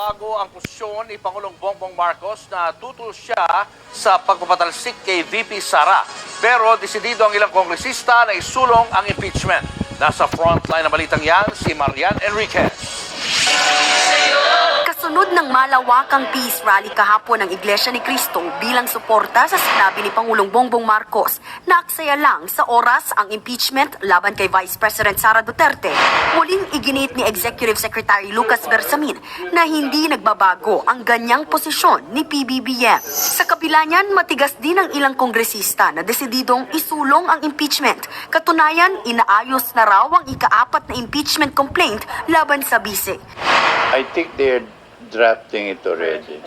Bago ang posisyon ni Pangulong Bongbong Marcos na tutol siya sa pagpapatalsik kay VP Sara. Pero desidido ang ilang kongresista na isulong ang impeachment. Nasa frontline ng balitang yan si Marian Enriquez. Kasunod ng malawakang peace rally kahapon ng Iglesia ni Cristo bilang suporta sa sinabi ni Pangulong Bongbong Marcos na aksaya lang sa oras ang impeachment laban kay Vice President Sara Duterte, muling iginit ni Executive Secretary Lucas Bersamin na hindi nagbabago ang ganyang posisyon ni PBBM. Sa kabila niyan, matigas din ang ilang kongresista na desididong isulong ang impeachment. Katunayan, inaayos na raw ang ikaapat na impeachment complaint laban sa bise. I think they're drafting it already.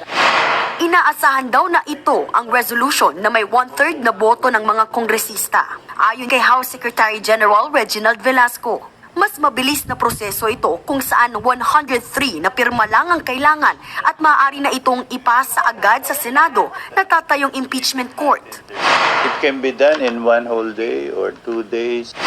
Inaasahan daw na ito ang resolution na may one-third na boto ng mga kongresista. Ayon kay House Secretary General Reginald Velasco, mas mabilis na proseso ito kung saan 103 na pirma lang ang kailangan at maaari na itong ipasa agad sa Senado na tatayong impeachment court. It can be done in one whole day or two days.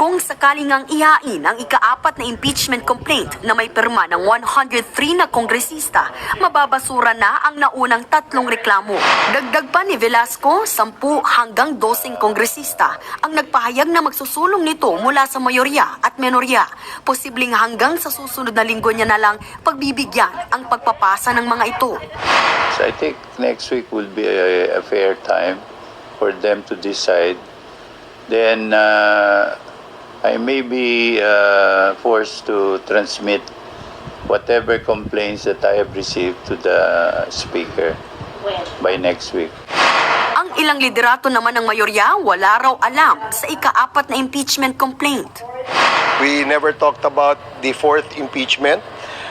Kung sakaling ang ihain ang ikaapat na impeachment complaint na may pirma ng 103 na kongresista, mababasura na ang naunang tatlong reklamo. Dagdag pa ni Velasco, 10 hanggang 12 kongresista ang nagpahayag na magsusulong nito mula sa mayorya at menorya. Posibleng hanggang sa susunod na linggo niya na lang pagbibigyan ang pagpapasa ng mga ito. So I think next week will be a, a fair time for them to decide. Then uh, I may be uh, forced to transmit whatever complaints that I have received to the speaker by next week. Ang ilang liderato naman ng mayorya wala raw alam sa ikaapat na impeachment complaint. We never talked about the fourth impeachment.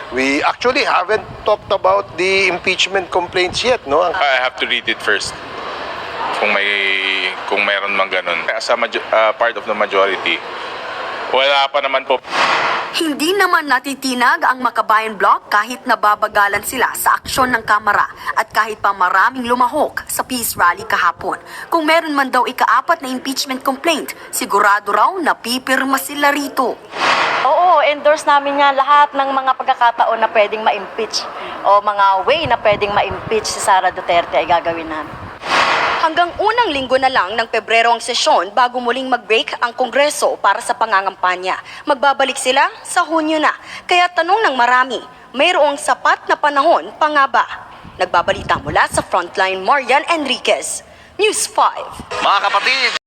We actually haven't talked about the impeachment complaints yet, no? I have to read it first. Kung may kung mayroon man ganun. As a uh, part of the majority, wala pa naman po. Hindi naman natitinag ang Makabayan Block kahit nababagalan sila sa aksyon ng Kamara at kahit pa maraming lumahok sa peace rally kahapon. Kung meron man daw ikaapat na impeachment complaint, sigurado raw na pipirma sila rito. Oo, endorse namin nga lahat ng mga pagkakataon na pwedeng ma-impeach o mga way na pwedeng ma-impeach si Sara Duterte ay gagawin namin. Hanggang unang linggo na lang ng Pebrero ang sesyon bago muling mag-break ang Kongreso para sa pangangampanya. Magbabalik sila sa Hunyo na. Kaya tanong ng marami, mayroong sapat na panahon pa nga ba? Nagbabalita mula sa Frontline Marian Enriquez, News 5. Mga kapatid,